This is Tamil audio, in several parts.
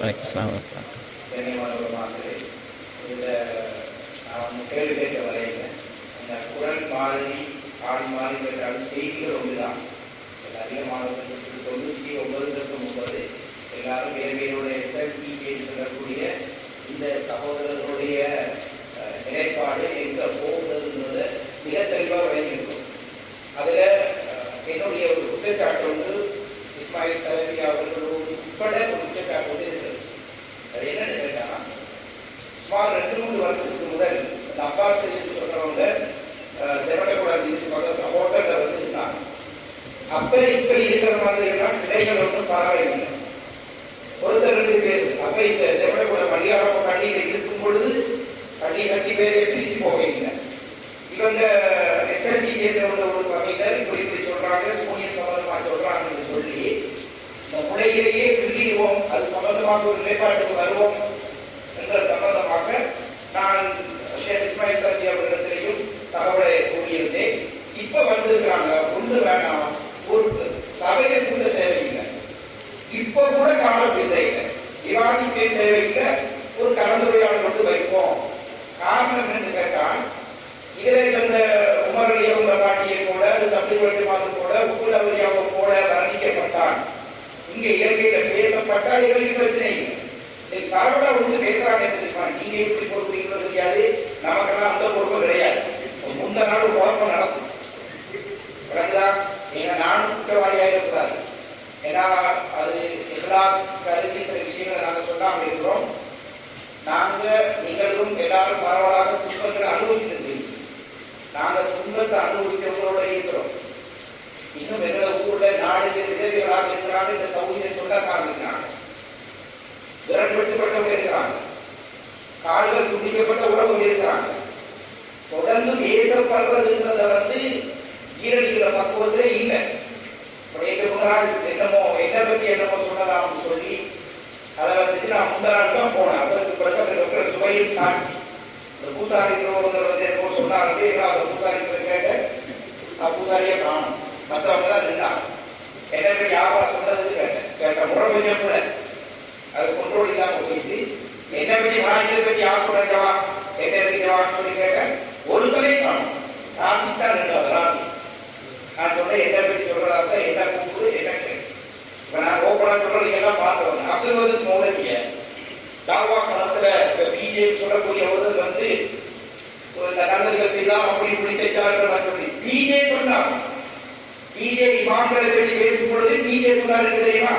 வணக்கம் சார் நான் வரையில தொண்ணூற்றி ஒன்பது தசம் ஒன்பது எல்லாரும் வேறு வேறுடைய சொல்லக்கூடிய இந்த சகோதரர்களுடைய அஹ், நிலைப்பாடு எங்க போகுதுன்றத மிக தெளிவாக விளங்கியிருக்கும் அதுல அஹ், என்னுடைய ஒரு குற்றச்சாட்டு வந்து இஸ்மாயில் சலபி அவர்களோடு உட்பட ஒரு குற்றச்சாட்டு வந்து இருக்கிறது அது என்னன்னு கேட்டா சுமார் ரெண்டு மூணு வருஷத்துக்கு முதல் இந்த அப்பாஸ் என்று சொல்றவங்க திரட்டக்கூடாது பக்கத்தில் ஹோட்டல்ல வந்து இருந்தாங்க அப்ப இப்ப இருக்கிற மாதிரிலாம் கிளைகள் ஒன்றும் பரவாயில்லை. ஒருத்தர் ரெண்டு பேர். அப்ப இந்த திரட்டக்கூட மணியாரம் கண்ணியில இருக்கும் பொழுது கண்ணி கட்டி பேரை பிரிச்சு போவீங்க இவங்க எஸ்எல்டி என்ற ஒரு வகையினர் இப்படி இப்படி சொல்றாங்க சூனியர் சம்பந்தமா சொல்றாங்கன்னு சொல்லி இந்த முறையிலேயே கிள்ளிடுவோம். அது சம்பந்தமாக ஒரு நிலைப்பாட்டுக்கு வருவோம் என்ற சம்பந்தமாக நான் ஷேக் இஸ்மாயில் சந்தி அவர்களிடத்திலையும் தகவலை கூறியிருந்தேன். இப்ப வந்திருக்கிறாங்க. ஒன்று வேணாம். ஒரு கூட தேவையில்லை. இப்ப கூட காலம் இல்லை விவாதிக்க தேவையில்லை? ஒரு கலந்துரையாடல் கொண்டு வைப்போம் காரணம் என்னன்னு கேட்டால் இதுல இந்த உமரடி அவங்க பாட்டியை போல தம்பி வழிமாது போல உப்புலவரியாக போல வர்ணிக்கப்பட்டான் இங்க இயற்கையில பேசப்பட்டால் எங்களுக்கு பிரச்சனை இல்லை இன்னைக்கு பரவலா வந்து பேசுறாங்க என்ன தெரியுமா நீங்க எப்படி பொறுப்புறீங்களோ தெரியாது நமக்கெல்லாம் அந்த பொறுப்பு கிடையாது முந்த நாள் ஒரு குழப்பம் நடக்கும் விளங்குதா ஏன்னா நானும் குற்றவாளியாக இருக்கக்கூடாது எல்லா அது எல்லா கருதி சில விஷயங்களை நாங்க சொல்லாம இருக்கிறோம் நாங்க நிகழும் எல்லாரும் பரவலாக துன்பங்களை அனுபவிச்சிருந்தீங்க நாங்க துன்பத்தை அனுபவிக்கிறவங்களோட இருக்கிறோம். இன்னும் எங்களோட ஊர்ல நாடு விதவிகளாக இருக்கிறாங்க இந்த சமூகத்தை சொந்தக்காரங்க இருக்கிறாங்க விரல் வெட்டுப்பட்டவங்க இருக்கிறாங்க. கால்கள் துண்டிக்கப்பட்ட உறவுகள் இருக்கிறாங்க. தொடர்ந்து பேசப்படுறதுன்றத வந்து ஈரடிக்கிற பக்குவத்திலே இல்லை. எனக்கு முன்னாள் என்னமோ என்ன பத்தி என்னமோ சொன்னதாம் சொல்லி அதை வந்துட்டு நான் முந்த நாள் தான் போனேன். அதற்கு பிறகு அதில் இருக்கிற சுவையும் சாட்சி இந்த பூசாரி ஒருத்தர் வந்து என்னமோ சொன்னாங்க அந்த பூசாரி போய் நான் பூசாரியே காணும். மற்றவங்க தான் நின்றாங்க என்ன யாரா சொன்னது கேட்டேன். கேட்ட முறை கொஞ்சம் கூட அது கொண்டோல் இல்லாம போயிட்டு என்ன பற்றி நான் இதை பற்றி யார் சொல்றீங்கவா என்ன இருக்கீங்கவான்னு சொல்லி கேட்டேன். ஒரு தலை காணும் ராசி தான் நின்றது ராசி நான் சொன்னேன் என்ன பற்றி சொல்றதா இருந்தா என்ன கூப்பிடு என்ன கேட்டு இப்ப நான் ஓப்பனா சொல்றேன் நீங்க எல்லாம் பார்த்தவங்க அப்துல் வந்து மௌலவிய தாவா களத்துல இப்ப பிஜேபி சொல்லக்கூடிய ஒரு வந்து இந்த நல்லதுகள் செய்யலாம் அப்படி இப்படி தைச்சார்கள் சொல்லி பிஜே சொன்னாங்க பிஜே இமாம்களை பற்றி பேசும் பொழுது பிஜே தெரியுமா?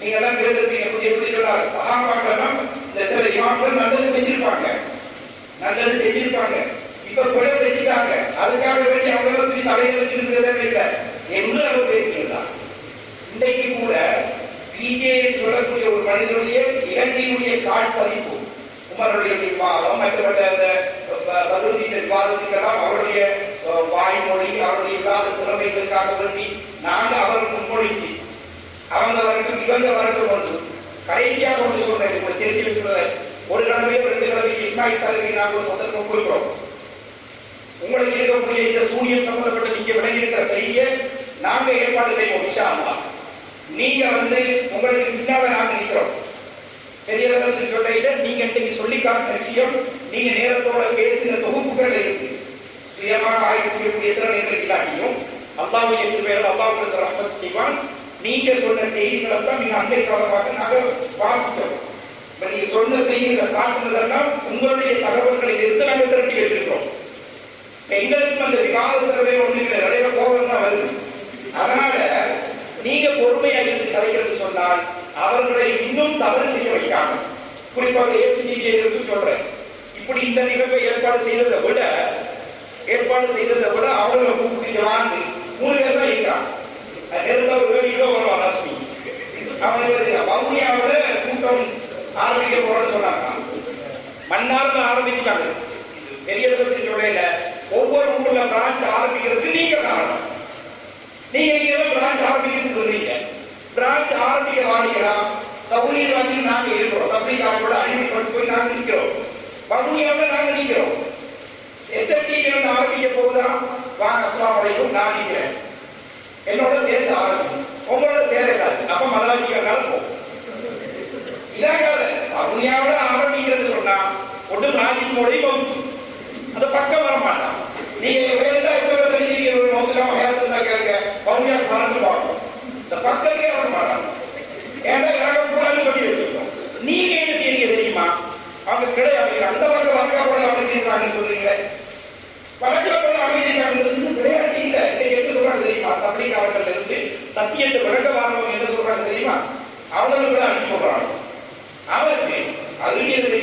நீங்க எல்லாம் கேட்டிருப்பீங்க புதிய எப்படி சொன்னார் சகாபாக்கள் இந்த சில இமாம்கள் நல்லது செஞ்சிருப்பாங்க. நல்லது செஞ்சிருப்பாங்க. இப்ப கொலை செஞ்சுட்டாங்க. அதுக்காக வேண்டி அவங்க எல்லாம் தூக்கி தலையில வச்சிருக்கிறதே இல்லை. என்று அவர் பேசியிருந்தார் இன்றைக்கு கூட பிஜே சொல்லக்கூடிய ஒரு மனிதனுடைய இலங்கையுடைய காட்பதிப்பு உமருடைய விவாதம் மற்றப்பட்ட அந்த பகுதியின் விவாதத்துக்கெல்லாம் அவருடைய அஹ், வாய்மொழி அவருடைய விவாத திறமைகளுக்காக வேண்டி நாங்கள் அவருக்கு முன்மொழிஞ்சு அவங்க வரட்டும் இவங்க வரட்டும் ஒன்று. கடைசியாக ஒன்று சொல்றேன். உங்களுக்கு தெரிஞ்சு சொல்றேன். ஒரு கிழமையோ ரெண்டு கிழமைக்கு இஸ்மாயில் சாருக்கு நாங்கள் ஒரு சந்தர்ப்பம் கொடுக்குறோம். உங்களுக்கு இருக்கக்கூடிய இந்த சூனியம் சம்பந்தப்பட்ட நீங்க விளங்கி இருக்கிற செய்ய நாங்க ஏற்பாடு செய்வோம் இன்ஷா அம்மா நீங்க வந்து உங்களுக்கு பின்னால நாங்க நிற்கிறோம் பெரிய அளவில் சொல்ல நீங்க இன்னைக்கு சொல்லி காட்டின விஷயம் நீங்க நேரத்தோட பேசின தொகுப்புகள் இருக்கு. சுயமாக ஆய்வு செய்யக்கூடிய திறன் இல்லாட்டியும் அல்லாஹ் என்று பேர் அல்லாஹ் உங்களுக்கு ரஹ்மத் செய்வான். நீங்க சொன்ன செய்திகளை தான் நீங்க அண்டை காலமாக நாங்க வாசித்தோம். இப்ப நீங்க சொன்ன செய்திகளை காட்டுனதெல்லாம் உங்களுடைய தகவல்களை இருந்து நாங்க திரட்டி வச்சிருக்கோம் எங்களுக்கும் அந்த திறமை ஒண்ணு இல்லை. நிறைய கோபம் தான் வருது. அதனால நீங்க பொறுமையா இருந்து கதைக்கிறது சொன்னால் அவர்களை இன்னும் தவறு செய்ய வைக்காம குறிப்பாக ஏசிடிஜே இருந்து சொல்றேன். இப்படி இந்த நிகழ்வை ஏற்பாடு செய்ததை விட ஏற்பாடு செய்ததை விட அவர்களை கூப்பிட்டு வாங்கி. மூணு பேர் தான் இருக்கான் நெருங்க ஒரு வேலையிலோ வருவான் லட்சுமி அவன் கூட்டம் ஆரம்பிக்க போறோம்னு சொன்னாங்க மன்னார்ந்து ஆரம்பிச்சுட்டாங்க. பெரிய அளவுக்கு சொல்லல ஒவ்வொரு ஊர்ல பிரான்ச் ஆரம்பிக்கிறதுக்கு நீங்க காரணம். நீங்க நீங்க தான் பிரான்ச் ஆரம்பிக்கிறது சொல்றீங்க. பிரான்ச் ஆரம்பிக்க வாங்கிங்களா தகுதியில் வந்து நாங்க இருக்கிறோம். தப்பிக்காரோட அறிவிக்கப்பட்டு போய் நாங்க நிக்கிறோம். வவுனியாவில் நாங்க நிக்கிறோம். எஸ்எஃப்டி வந்து ஆரம்பிக்க போகுதான் வாங்க என்னோட சேர்ந்து ஆரம்பிக்கும் உங்களோட சேரக்காது அப்ப மதவாக்கிகள் நடக்கும் இதான் கதை அருணியாவோட ஆரம்பிக்கிறது சொன்னா ஒன்று ராஜின் மொழி மவுத்து அந்த பக்கம் வர மாட்டான். நீங்க வேறா இசைவத்தை நீங்க ஒரு மௌத்தலாம் வேறதா கேளுங்க. பவுனியா கரண்ட் பார்க்கணும் இந்த பக்கமே வர மாட்டான் ஏன்னா இறங்க கூடாதுன்னு சொல்லி வச்சிருக்கோம் நீங்க என்ன செய்றீங்க தெரியுமா அவங்க கிடையாது அந்த பக்கம் வர்க்கா போல அமைச்சிருக்காங்கன்னு சொல்றீங்களே வழக்கில் போல அமைச்சிருக்காங்கிறது விளையாட்டு இல்ல இன்னைக்கு என்ன சொல்றாங்க தெரியுமா தbliகாரர்கள் இருந்து சத்தியத்தை விளக்க வாரவங்க என்ன சொல்றாங்க தெரியுமா அவங்களுக்கு கூட அனுப்பி போடுறாங்க அவருக்கு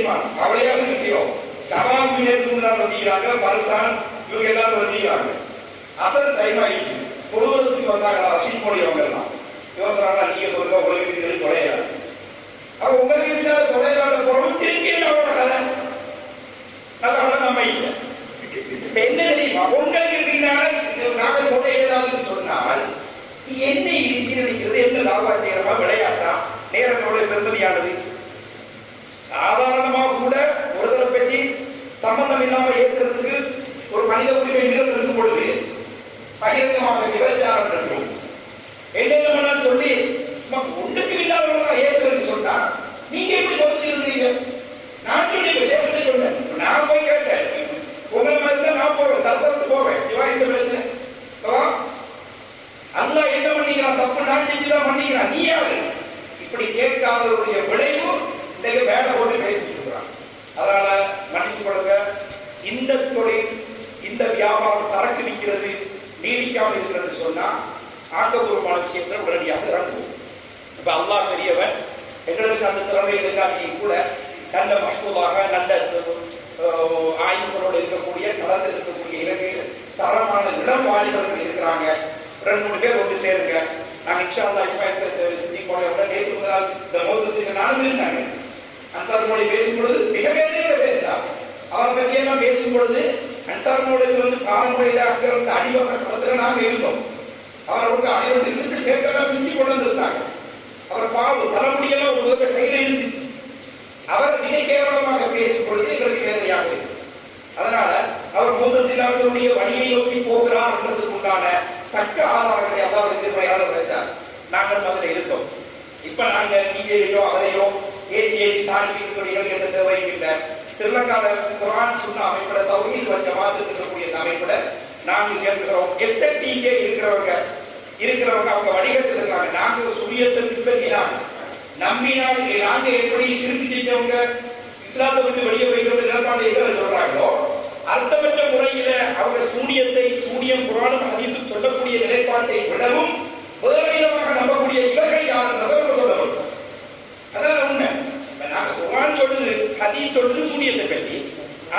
அது என்ன தெரியுமா அவளையான விஷயம் சபாபு நேர்முன்னாள் வந்திக்கிறாங்க பரசான் இவங்க எல்லாரும் வந்திக்கிறாங்க அசல் டைம் ஆயிடுச்சு தொழுவதற்கு வந்தாங்க ரஷீத் மோடி அவங்க எல்லாம். இவங்க நீங்க சொல்லுங்க உங்களுக்கு இது தொலையாது. அவ உங்களுக்கு பின்னால தொலைவாத பொருள் திரும்பி அவரோட கதை. அது அவளை நம்ம இல்லை இப்ப என்ன தெரியுமா? உங்களுக்கு பின்னால இது நாங்க தொலை ஏதாதுன்னு சொன்னால் என்ன இருக்கிறது என்ன லாபாத்தியமா விளையாட்டா? நேரத்தோட பெருமதியானது சாதாரணமாக கூட ஒருதலை பெட்டி சம்பந்தம் இல்லாமல் ஏசுறதுக்கு ஒரு மனித உரிமை மீறல் இருக்கும் பொழுது பகிரங்கமாக விபச்சாரம் இருக்கும் என்னென்ன சொல்லி ஒன்றுக்கு இல்லாதவங்க ஏசுறதுன்னு சொன்னா நீங்க எப்படி பொறுத்து இருந்தீங்க நான் சொல்லி விஷயத்தை சொன்னேன் நான் போய் கேட்டேன் உங்களை மாதிரி தான் நான் போவேன் தத்தரத்து போவேன் இவா இந்த பிரச்சனை இவா, அல்லாஹ் என்ன பண்ணிக்கிறான் தப்பு நான் செஞ்சுதான் பண்ணிக்கிறான் நீ யாரு இப்படி கேட்காதவருடைய விளைவு இன்றைக்கு வேலை போட்டு பேசிட்டு இருக்கிறான் அதனால மன்னிச்சு கொடுங்க இந்த தொழில் இந்த வியாபாரம் சரக்கு விற்கிறது நீடிக்காமல் இருக்கிறது சொன்னா ஆக்கப்பூர்வமான விஷயத்தில் உடனடியாக இறங்குவோம் இப்ப அல்லாஹ் பெரியவன் எங்களுக்கு அந்த திறமைகளை காட்டியும் கூட நல்ல மகத்துவாக நல்ல அஹ், ஆயுதங்களோடு இருக்கக்கூடிய களத்தில் இருக்கக்கூடிய இலங்கையில் தரமான இளம் வாலிபர்கள் இருக்கிறாங்க. ரெண்டு மூணு பேர் ஒன்று சேருங்க. நாங்க இன்ஷா அல்லா இஸ்மாயில் சிந்தி போனவங்க நேற்று முதலால் இந்த மோதத்துக்கு நானும் இருந்தாங்க அன்சார் மொழி பேசும் பொழுது மிக வேதனையோட பேசினார் அவர் பற்றி எல்லாம் அன்சார் மொழி வந்து பாரம்பரிய அங்கே வந்து அடிவக படத்துல நாங்க இருந்தோம். அவர் அவங்க அனைவரும் இருந்து சேர்க்கலாம் மிஞ்சி கொண்டு வந்திருந்தாங்க. அவர் பாவம் தலைமுடியெல்லாம் ஒரு விதத்தை கையில இருந்துச்சு அவர் மிக கேவலமாக பேசும் பொழுது எங்களுக்கு வேதனையாக இருக்கு. அதனால அவர் மூத்தசிலாவுடைய வழியை நோக்கி போகிறார் என்பதற்கு உண்டான தக்க ஆதாரங்களை அதாவது திருமையாளர் வைத்தார் நாங்கள் அதில் இருக்கோம் இப்ப நாங்க நீதியையோ அவரையோ ஏசி ஏசி சாணிகள் என்ற தேவையும் இல்லை ஸ்ரீலங்கால குரான் சொன்ன அமைப்பிட தௌஹீத் வந்த மாதிரி இருக்கக்கூடிய இந்த அமைப்பிட நாங்கள் கேட்கிறோம் எஸ்எல்டிகே இருக்கிறவங்க இருக்கிறவங்க அவங்க வடிகட்டு இருக்காங்க. நாங்க ஒரு சுழியத்தை பின்பற்றினாங்க நம்பினால் நாங்க எப்படி சிறுமி செஞ்சவங்க இஸ்லாத்தை விட்டு வெளியே போயிட்டு நிலப்பாடு சொல்லக்கூடிய விடவும் வேறுவிதமாக நம்பக்கூடிய இவர்கள் யாருன்றதை நம்ம சொல்லவும் அதான் உண்மை. இப்ப குரான் சொல்லுது ஹதி சொல்லுது சூரியத்தை பற்றி.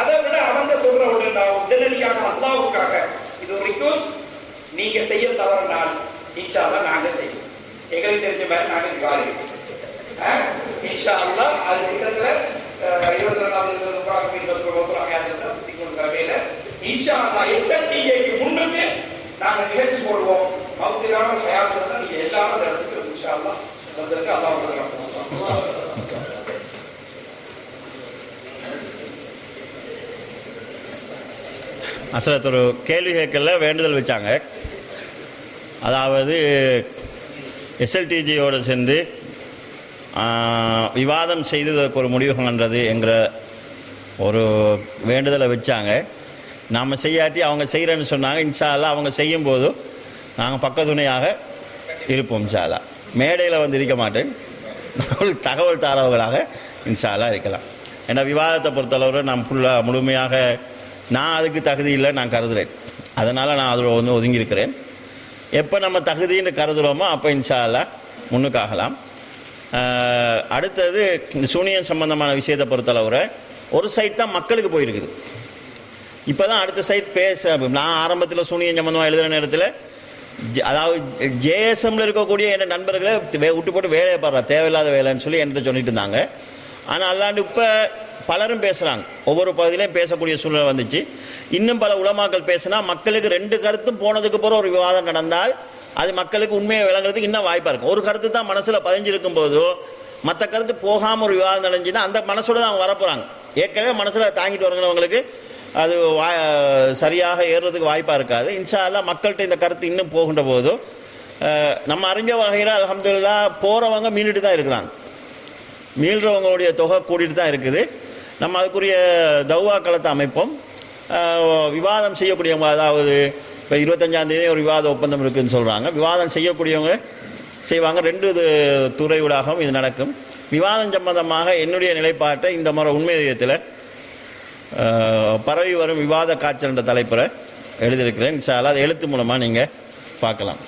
அதை விட அவங்க சொல்ற உடனே உடனடியாக அல்லாவுக்காக. இது ஒரு ரிக்வஸ்ட் நீங்க செய்ய தவறினால் இன்ஷா அல்லா நாங்க செய்வோம். எங்களுக்கு தெரிஞ்ச மாதிரி நாங்க காலி இன்ஷா அல்லா அது திட்டத்துல இருபத்தி ரெண்டாவது இருபது முப்பது இருபத்தி ஒன்பது ஆயிரத்தி சுத்தி கொண்டு தலைமையில இன்ஷா அல்லா எஸ்என்டிஏ நாங்கள் நிகழ்ச்சி போடுவோம். மௌத்திரான தயார் தான் நீங்க எல்லாரும் அந்த இடத்துக்கு இன்ஷா அல்லாஹ் வந்திருக்கு அல்லாஹ் அசரத் ஒரு கேள்வி கேட்கல வேண்டுதல் வச்சாங்க. அதாவது எஸ்எல்டிஜியோடு சேர்ந்து விவாதம் செய்து ஒரு முடிவு பண்ணுறது என்கிற ஒரு வேண்டுதலை வச்சாங்க. நாம் செய்யாட்டி அவங்க செய்கிறேன்னு சொன்னாங்க இன்ஷா அவங்க செய்யும் போதும் நாங்கள் பக்கத்துணையாக இருப்போம் இன்ஷா மேடையில் வந்து இருக்க மாட்டேன். தகவல் தாரவர்களாக இன்ஷா இருக்கலாம். ஏன்னா விவாதத்தை பொறுத்தளவு நான் ஃபுல்லாக முழுமையாக நான் அதுக்கு தகுதி இல்லை நான் கருதுகிறேன் அதனால் நான் அதில் வந்து ஒதுங்கியிருக்கிறேன். எப்போ நம்ம தகுதின்னு கருதுகிறோமோ அப்போ இன்ஷா முன்னுக்காகலாம். அடுத்தது இந்த சூனியம் சம்பந்தமான விஷயத்தை பொறுத்தளவுற ஒரு சைட் தான் மக்களுக்கு போயிருக்குது. இப்போ தான் அடுத்த சைட் பேச நான் ஆரம்பத்தில் சூனியம் சம்பந்தமாக எழுதுகிற நேரத்தில் அதாவது ஜேஎஸ்எம்ல இருக்கக்கூடிய என் நண்பர்களை வே விட்டு போட்டு வேலையை பாடுறா தேவையில்லாத வேலைன்னு சொல்லி என்கிட்ட சொல்லிட்டு இருந்தாங்க. ஆனால் அல்லாண்டு இப்போ பலரும் பேசுகிறாங்க ஒவ்வொரு பகுதியிலையும் பேசக்கூடிய சூழ்நிலை வந்துச்சு. இன்னும் பல உலமாக்கள் பேசினா மக்களுக்கு ரெண்டு கருத்தும் போனதுக்கு அப்புறம் ஒரு விவாதம் நடந்தால் அது மக்களுக்கு உண்மையை விளங்குறதுக்கு இன்னும் வாய்ப்பாக இருக்கும். ஒரு கருத்து தான் மனசில் பதிஞ்சிருக்கும் போதோ மற்ற கருத்து போகாமல் ஒரு விவாதம் நடந்துச்சுன்னா அந்த மனசோட தான் அவங்க வரப்போகிறாங்க ஏற்கனவே மனசில் தாங்கிட்டு வரவங்களுக்கு அது வா சரியாக ஏறுறதுக்கு வாய்ப்பாக இருக்காது. இன்ஷால்லா மக்கள்கிட்ட இந்த கருத்து இன்னும் போகின்ற போதும் நம்ம அறிஞ்ச வகையில் அலமதுல்லா போகிறவங்க மீண்டுட்டு தான் இருக்கிறாங்க. மீள்றவங்களுடைய தொகை கூடிட்டு தான் இருக்குது. நம்ம அதுக்குரிய தௌவாக்களத்தை அமைப்போம். விவாதம் செய்யக்கூடியவங்க அதாவது இப்போ இருபத்தஞ்சாந்தேதி ஒரு விவாத ஒப்பந்தம் இருக்குதுன்னு சொல்கிறாங்க விவாதம் செய்யக்கூடியவங்க செய்வாங்க. ரெண்டு இது துறை ஊடாகவும் இது நடக்கும். விவாதம் சம்பந்தமாக என்னுடைய நிலைப்பாட்டை இந்த முறை உண்மையத்தில் பரவி வரும் விவாத காய்ச்சல் என்ற தலைப்பில் எழுதியிருக்கிறேன். இன்ஷா அதாவது எழுத்து மூலமாக நீங்கள் பார்க்கலாம்.